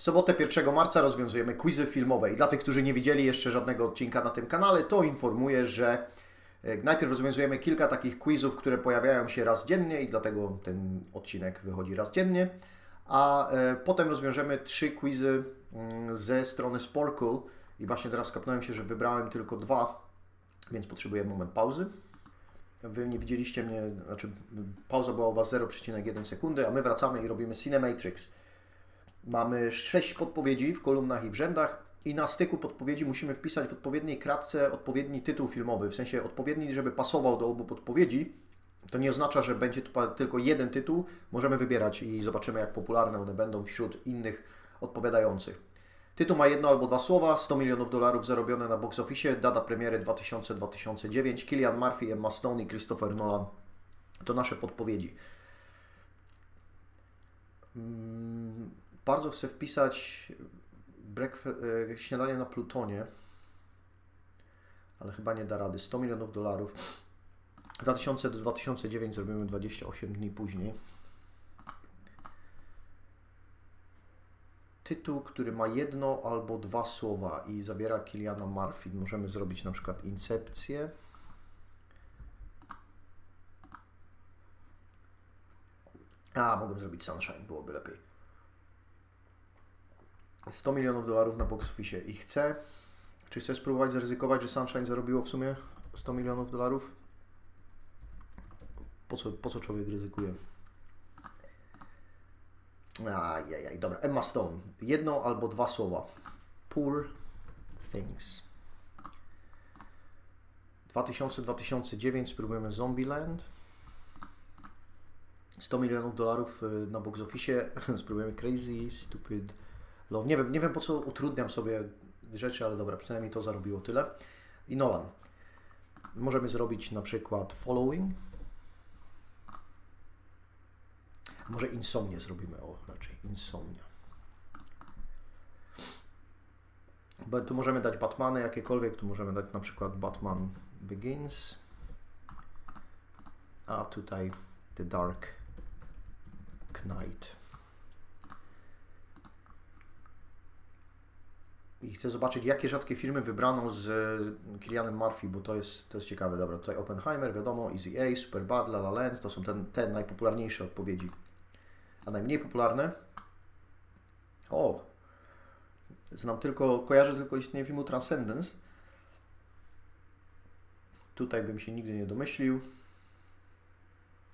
W sobotę 1 marca rozwiązujemy quizy filmowe i dla tych, którzy nie widzieli jeszcze żadnego odcinka na tym kanale, to informuję, że e, najpierw rozwiązujemy kilka takich quizów, które pojawiają się raz dziennie i dlatego ten odcinek wychodzi raz dziennie, a e, potem rozwiążemy trzy quizy mm, ze strony Sporkle i właśnie teraz kapnąłem się, że wybrałem tylko dwa, więc potrzebuję moment pauzy. Wy nie widzieliście mnie, znaczy pauza była u Was 0,1 sekundy, a my wracamy i robimy Cinematrix. Mamy sześć podpowiedzi w kolumnach i w rzędach i na styku podpowiedzi musimy wpisać w odpowiedniej kratce odpowiedni tytuł filmowy, w sensie odpowiedni, żeby pasował do obu podpowiedzi. To nie oznacza, że będzie tylko jeden tytuł, możemy wybierać i zobaczymy, jak popularne one będą wśród innych odpowiadających. Tytuł ma jedno albo dwa słowa, 100 milionów dolarów zarobione na box office, data premiery 2000-2009, Killian Murphy, Emma Stone i Christopher Nolan. To nasze podpowiedzi. Bardzo chcę wpisać e, śniadanie na Plutonie, ale chyba nie da rady. 100 milionów dolarów. 2000 do 2009 zrobimy 28 dni później. Tytuł, który ma jedno albo dwa słowa i zawiera Kiliana Murphy. Możemy zrobić na przykład Incepcję. A, mogłem zrobić Sunshine, byłoby lepiej. 100 milionów dolarów na box office i chcę. Czy chcę spróbować zaryzykować, że Sunshine zarobiło w sumie 100 milionów dolarów? Po co, po co człowiek ryzykuje? Ajajaj, dobra. Emma Stone. Jedno albo dwa słowa. Poor Things. 2000-2009 spróbujemy Zombieland. 100 milionów dolarów y, na box office. Spróbujemy Crazy, Stupid Love. Nie wiem, nie wiem po co utrudniam sobie rzeczy, ale dobra, przynajmniej to zarobiło tyle. I Nolan. Możemy zrobić na przykład Following. Może insomnię zrobimy, o raczej insomnia. Bo tu możemy dać Batmany jakiekolwiek, tu możemy dać na przykład Batman Begins, a tutaj The Dark Knight. I chcę zobaczyć, jakie rzadkie filmy wybrano z Kilianem Murphy, bo to jest, to jest ciekawe. Dobra, tutaj Oppenheimer, wiadomo, Easy A, Superbad, La La Land, to są ten, te najpopularniejsze odpowiedzi. A najmniej popularne? O! Znam tylko, kojarzę tylko istnienie filmu Transcendence. Tutaj bym się nigdy nie domyślił.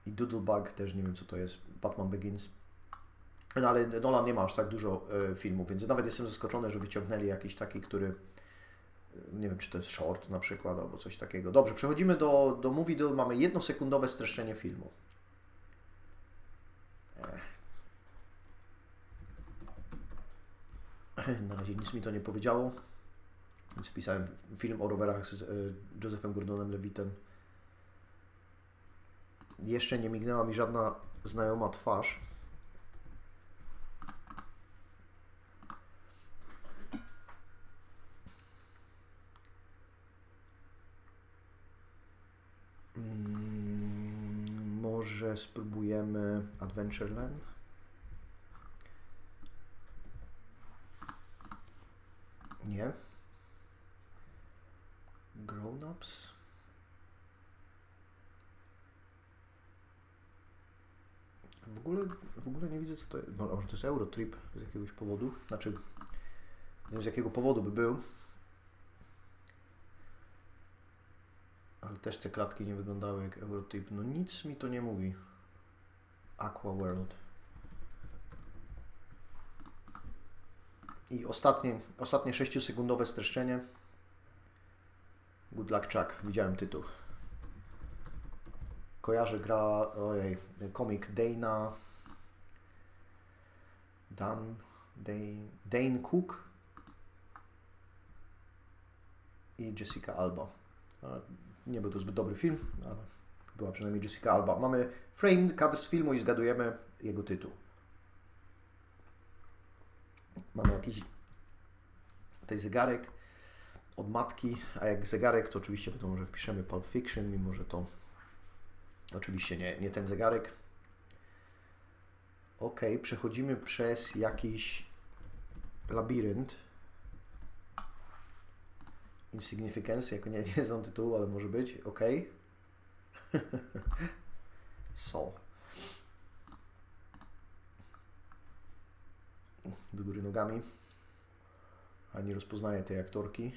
I Doodlebug też nie wiem co to jest. Batman Begins. No ale Nolan nie ma aż tak dużo y, filmów, więc nawet jestem zaskoczony, że wyciągnęli jakiś taki, który nie wiem, czy to jest short na przykład, albo coś takiego. Dobrze, przechodzimy do, do Movie Doll. Mamy jednosekundowe streszczenie filmu. Na razie nic mi to nie powiedziało. Więc wpisałem film o rowerach z Josephem Gordonem Levitem. Jeszcze nie mignęła mi żadna znajoma twarz. Mm, może spróbujemy Adventureland? Nie. Grown-ups? W ogóle, w ogóle nie widzę co to jest. Może to jest Eurotrip z jakiegoś powodu. Znaczy, nie wiem z jakiego powodu by był. Ale też te klatki nie wyglądały jak Eurotrip. No nic mi to nie mówi. Aqua World. I ostatnie, ostatnie 6-sekundowe streszczenie. Good Luck Chuck. Widziałem tytuł. Kojarzę gra, ojej, komik Dana, Dan, Dane, Dane Cook i Jessica Alba. Nie był to zbyt dobry film, ale była przynajmniej Jessica Alba. Mamy frame, kadr z filmu i zgadujemy jego tytuł. Mamy jakiś tutaj zegarek od matki, a jak zegarek, to oczywiście wiadomo, że wpiszemy Pulp Fiction, mimo że to oczywiście nie, nie ten zegarek. Ok, przechodzimy przez jakiś Labirynt. Insignificance, jako nie, nie znam tytułu, ale może być. Ok. so. Do góry nogami. A nie rozpoznaję tej aktorki.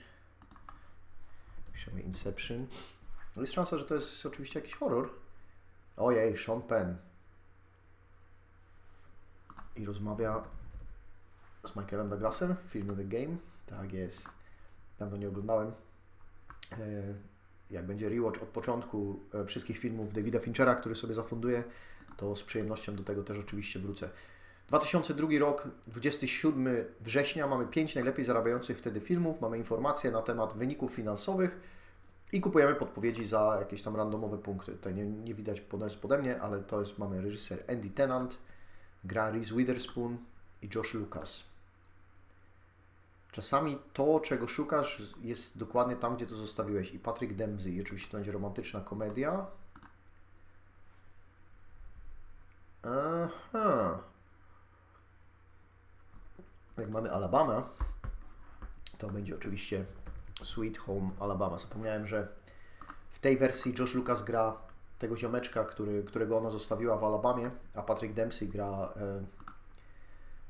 Piszemy Inception. No jest szansa, że to jest oczywiście jakiś horror. Ojej, Sean Penn. I rozmawia z Michaelem Douglasem w filmie The Game. Tak jest. Dawno nie oglądałem. E, jak będzie rewatch od początku e, wszystkich filmów Davida Finchera, który sobie zafunduje, to z przyjemnością do tego też oczywiście wrócę. 2002 rok, 27 września, mamy 5 najlepiej zarabiających wtedy filmów, mamy informacje na temat wyników finansowych i kupujemy podpowiedzi za jakieś tam randomowe punkty. Tutaj nie, nie widać pode, mnie, ale to jest, mamy reżyser Andy Tennant, gra Reese Witherspoon i Josh Lucas. Czasami to, czego szukasz, jest dokładnie tam, gdzie to zostawiłeś. I Patrick Dempsey. Oczywiście to będzie romantyczna komedia. Aha. Jak mamy Alabama, to będzie oczywiście Sweet Home Alabama. Zapomniałem, że w tej wersji Josh Lucas gra tego ziomeczka, który, którego ona zostawiła w Alabamie, a Patrick Dempsey gra e,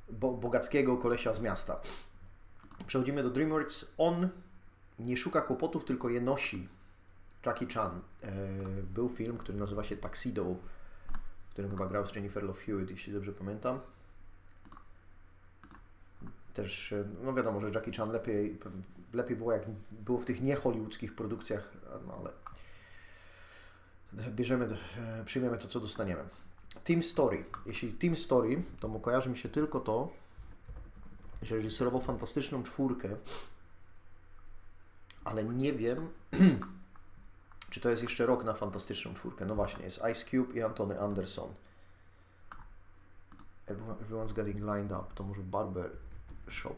bo, bogackiego kolesia z miasta. Przechodzimy do DreamWorks. On nie szuka kłopotów, tylko je nosi. Jackie Chan. E, był film, który nazywa się Tuxedo, w którym chyba grał z Jennifer Love Hewitt, jeśli dobrze pamiętam. Też, e, no wiadomo, że Jackie Chan lepiej, lepiej było jak było w tych nie-hollywoodzkich produkcjach, no ale bierzemy, e, przyjmiemy to, co dostaniemy. Team Story. Jeśli Team Story, to mu kojarzy mi się tylko to, że reżyserował fantastyczną czwórkę, ale nie wiem, czy to jest jeszcze rok na fantastyczną czwórkę. No właśnie, jest Ice Cube i Antony Anderson. Everyone's getting lined up. To może Barber Shop.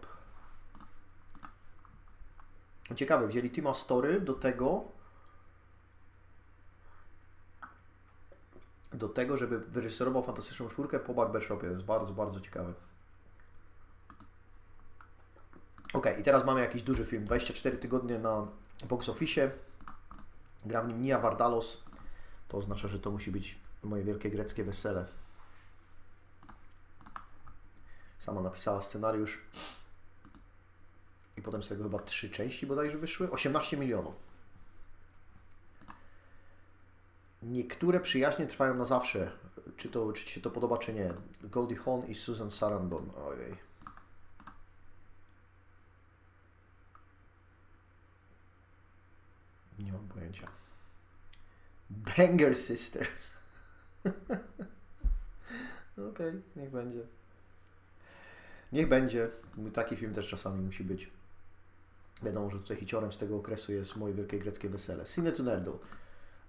Ciekawe, wzięli Tima Story do tego, do tego, żeby wyreżyserował fantastyczną czwórkę po Barbershopie. To jest bardzo, bardzo ciekawe. Ok, i teraz mamy jakiś duży film. 24 tygodnie na box office. Gra w nim Nia Vardalos. To oznacza, że to musi być moje wielkie greckie wesele. Sama napisała scenariusz. I potem z tego chyba trzy części bodajże wyszły. 18 milionów. Niektóre przyjaźnie trwają na zawsze. Czy, to, czy Ci się to podoba, czy nie. Goldie Hawn i Susan Sarandon. Ojej. Nie mam pojęcia. Banger Sisters. Okej, okay, niech będzie. Niech będzie. Taki film też czasami musi być. Wiadomo, że tutaj hiciorem z tego okresu jest moje wielkie greckie wesele. Cine to Nerdo.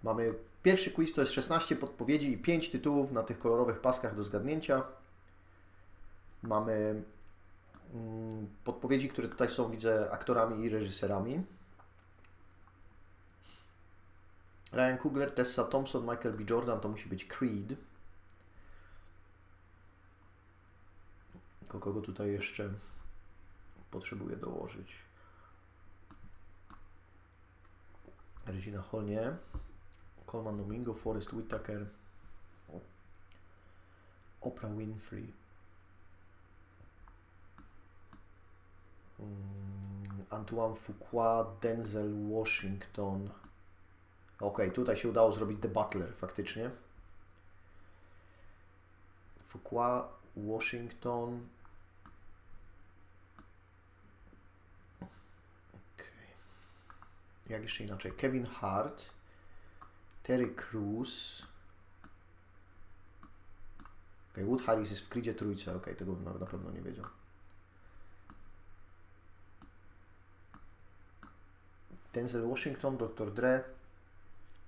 Mamy pierwszy quiz, to jest 16 podpowiedzi i 5 tytułów na tych kolorowych paskach do zgadnięcia. Mamy mm, podpowiedzi, które tutaj są, widzę, aktorami i reżyserami. Ryan Coogler, Tessa Thompson, Michael B. Jordan to musi być Creed. Kogo tutaj jeszcze potrzebuję dołożyć? Regina Hall nie. Coleman Domingo, Forrest Whitaker, Oprah Winfrey. Mm, Antoine Fuqua, Denzel Washington. Ok, tutaj się udało zrobić The Butler faktycznie. Fuqua, Washington. Okay. Jak jeszcze inaczej? Kevin Hart, Terry Crews. Ok, Wood Harris jest w Creedzie trójce. Ok, tego bym na pewno nie wiedział. Denzel Washington, Dr. Dre,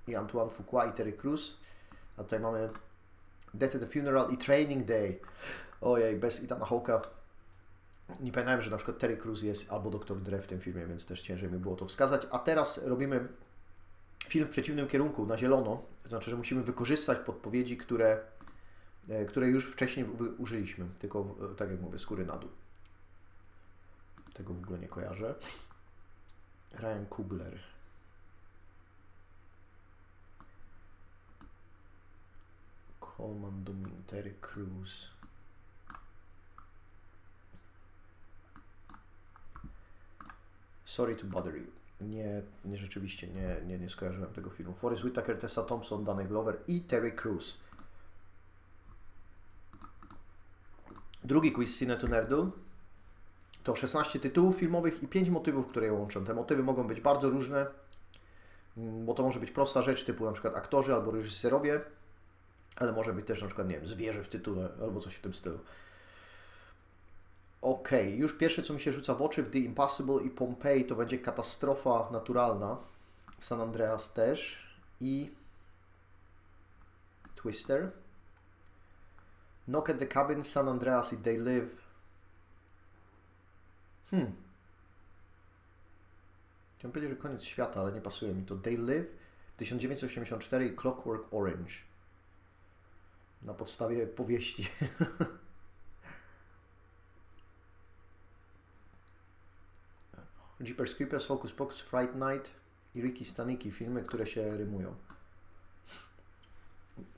i Antoine Fuqua i Terry Crews. A tutaj mamy Death at the Funeral i Training Day. Ojej, bez Itana Hawke'a. Nie pamiętałem, że na przykład Terry Crews jest albo Dr. Dre w tym filmie, więc też ciężej mi było to wskazać. A teraz robimy film w przeciwnym kierunku, na zielono. To znaczy, że musimy wykorzystać podpowiedzi, które, e, które już wcześniej użyliśmy, tylko e, tak jak mówię, skóry na dół. Tego w ogóle nie kojarzę. Ryan Coogler. Coleman Domin, Terry Crews. Sorry to bother you. Nie, nie rzeczywiście, nie, nie, nie skojarzyłem tego filmu. Forrest Whitaker, Tessa Thompson, Danny Glover i Terry Crews. Drugi quiz Cinetu Nerdu to 16 tytułów filmowych i 5 motywów, które je łączą. Te motywy mogą być bardzo różne, bo to może być prosta rzecz typu na przykład aktorzy albo reżyserowie, ale może być też na przykład, nie wiem, zwierzę w tytule albo coś w tym stylu. Ok, już pierwsze co mi się rzuca w oczy w The Impossible i Pompeii to będzie katastrofa naturalna. San Andreas też i Twister. Knock at the Cabin, San Andreas i They Live. Hmm. Chciałem powiedzieć, że koniec świata, ale nie pasuje mi to. They Live 1984 i Clockwork Orange. Na podstawie powieści. Jeepers Creepers, Focus Pocus, Fright Night i Ricky Staniki, filmy, które się rymują.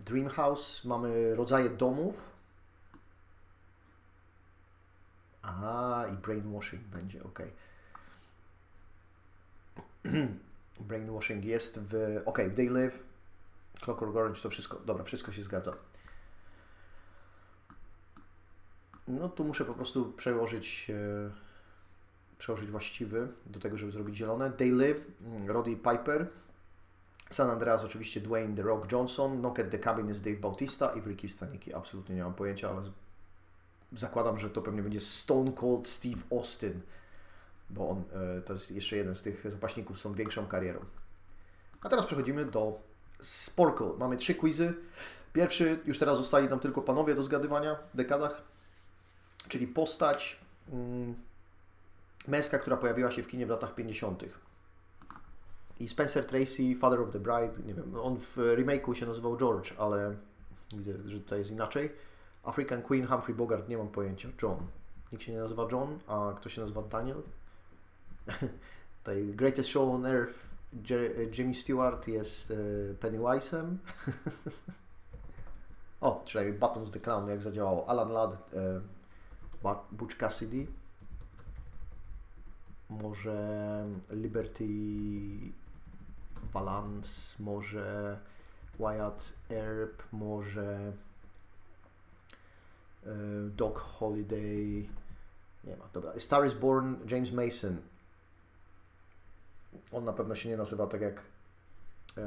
Dream House, mamy rodzaje domów. A, i brainwashing będzie, ok. brainwashing jest w, ok, w They Live, Clockwork Orange, to wszystko, dobra, wszystko się zgadza. No tu muszę po prostu przełożyć e, przełożyć właściwy do tego, żeby zrobić zielone. They Live, mm, Roddy Piper, San Andreas oczywiście Dwayne The Rock Johnson, Knock at the Cabin jest Dave Bautista i Ricky Staniki. Absolutnie nie mam pojęcia, ale zakładam, że to pewnie będzie Stone Cold Steve Austin, bo on e, to jest jeszcze jeden z tych zapaśników z tą większą karierą. A teraz przechodzimy do Sporkle. Mamy trzy quizy. Pierwszy, już teraz zostali tam tylko panowie do zgadywania w dekadach, czyli postać, mm, męska, która pojawiła się w kinie w latach 50. I Spencer Tracy, Father of the Bride, nie wiem, on w remake'u się nazywał George, ale widzę, że tutaj jest inaczej. African Queen, Humphrey Bogart, nie mam pojęcia. John. Nikt się nie nazywa John, a kto się nazywa Daniel? tutaj Greatest Show on Earth, Jimmy Stewart jest e, Pennywise'em. o, przynajmniej Buttons the Clown, jak zadziałało. Alan Ladd, e, Butch Cassidy może Liberty Valance, może Wyatt Earp, może e, Doc Holiday. Nie ma, dobra. Star is Born, James Mason. On na pewno się nie nazywa tak jak e,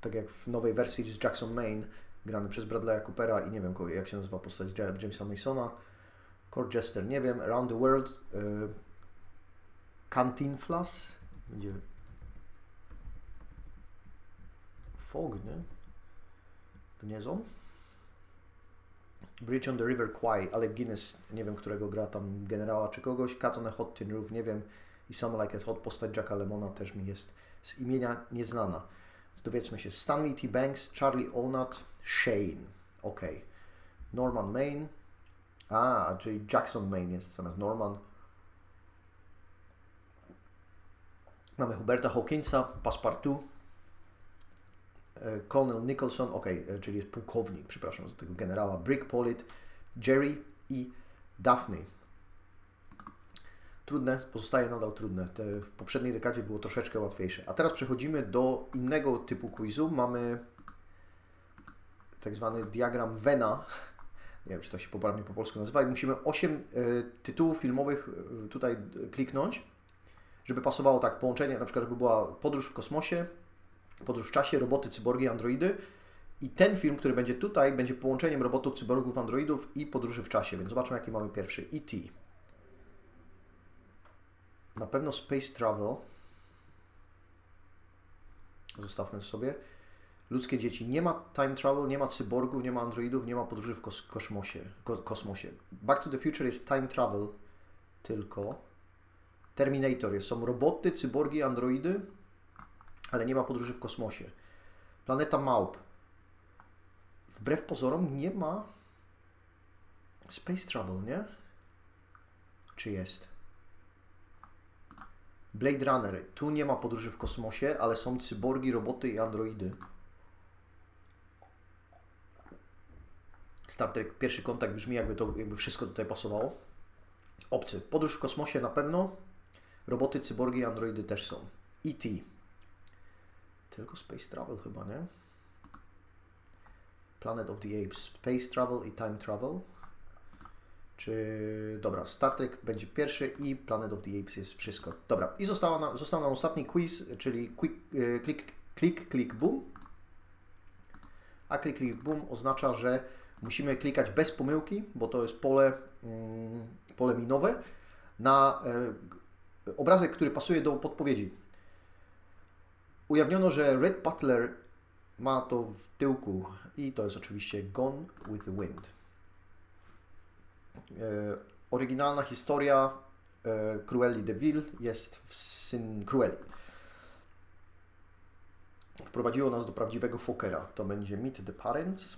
tak jak w nowej wersji z Jackson Maine, grany przez Bradley'a Coopera i nie wiem jak się nazywa postać Jamesa Masona. Court Jester, nie wiem. Around the World, y, Cantinflas, będzie Fog, nie? To nie jest on? Bridge on the River Kwai, ale Guinness, nie wiem którego gra tam generała czy kogoś, Cat on a Hot Tin Roof, nie wiem i Some Like a Hot postać Jacka Lemona też mi jest z imienia nieznana. Dowiedzmy się, Stanley T. Banks, Charlie Onat, Shane, ok. Norman Main, a, czyli Jackson Maine jest zamiast Norman. Mamy Huberta Hawkinsa, Passepartout. E, Colonel Nicholson, ok, e, czyli jest pułkownik, przepraszam za tego generała. Brick Pollitt, Jerry i Daphne. Trudne, pozostaje nadal trudne. Te w poprzedniej dekadzie było troszeczkę łatwiejsze. A teraz przechodzimy do innego typu quizu. Mamy tak zwany diagram Vena nie wiem, czy to się poprawnie po polsku nazywa, i musimy 8 y, tytułów filmowych y, tutaj kliknąć, żeby pasowało tak połączenie, na przykład żeby była podróż w kosmosie, podróż w czasie, roboty, cyborgi, androidy i ten film, który będzie tutaj, będzie połączeniem robotów, cyborgów, androidów i podróży w czasie, więc zobaczmy jaki mamy pierwszy. E.T. Na pewno Space Travel. Zostawmy sobie ludzkie dzieci. Nie ma time travel, nie ma cyborgów, nie ma androidów, nie ma podróży w kos kosmosie, ko kosmosie. Back to the Future jest time travel tylko. Terminator jest, są roboty, cyborgi, androidy, ale nie ma podróży w kosmosie. Planeta Małp. Wbrew pozorom nie ma space travel, nie? Czy jest? Blade Runner. Tu nie ma podróży w kosmosie, ale są cyborgi, roboty i androidy. Star Trek pierwszy kontakt brzmi jakby to jakby wszystko tutaj pasowało. Obcy. Podróż w kosmosie na pewno. Roboty, cyborgi i androidy też są. E.T. Tylko Space Travel chyba, nie? Planet of the Apes. Space Travel i Time Travel. Czy... Dobra, Star Trek będzie pierwszy i Planet of the Apes jest wszystko. Dobra, i została na, został nam ostatni quiz, czyli quick, e, click, click, click, boom. A click, click, boom oznacza, że musimy klikać bez pomyłki, bo to jest pole, mm, pole minowe, na e, obrazek, który pasuje do podpowiedzi. Ujawniono, że Red Butler ma to w tyłku i to jest oczywiście Gone with the Wind. E, oryginalna historia e, Cruelli de Vil jest w Syn Cruelli. Wprowadziło nas do prawdziwego Fokera. To będzie Meet the Parents.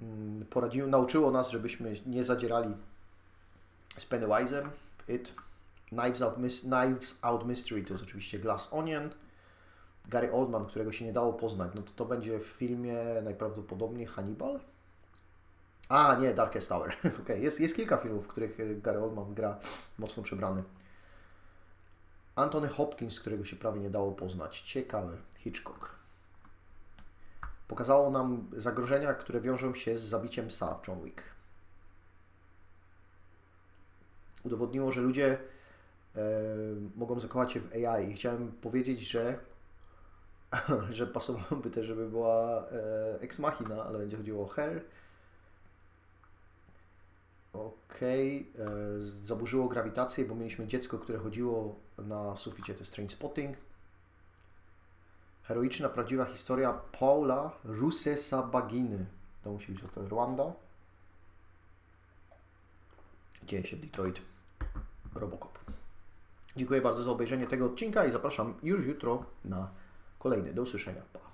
Mm, Poradziło, nauczyło nas, żebyśmy nie zadzierali z Pennywise'em It. Knives Out, Knives Out Mystery to jest oczywiście Glass Onion. Gary Oldman, którego się nie dało poznać, no to to będzie w filmie najprawdopodobniej Hannibal? A, nie, Darkest Tower. okay. jest, jest kilka filmów, w których e, Gary Oldman gra mocno przebrany. Anthony Hopkins, którego się prawie nie dało poznać. Ciekawe. Hitchcock. Pokazało nam zagrożenia, które wiążą się z zabiciem psa John Wick. Udowodniło, że ludzie e, mogą zakochać się w AI. I chciałem powiedzieć, że że pasowałoby też, żeby była e, Ex Machina, ale będzie chodziło o Her. Okej, e, zaburzyło grawitację, bo mieliśmy dziecko, które chodziło na suficie, to jest Trainspotting. Heroiczna, prawdziwa historia Paula Rusesabaginy. To musi być hotel Rwanda. Dzieje się Detroit. Robocop. Dziękuję bardzo za obejrzenie tego odcinka i zapraszam już jutro na kolejny. Do usłyszenia. Pa.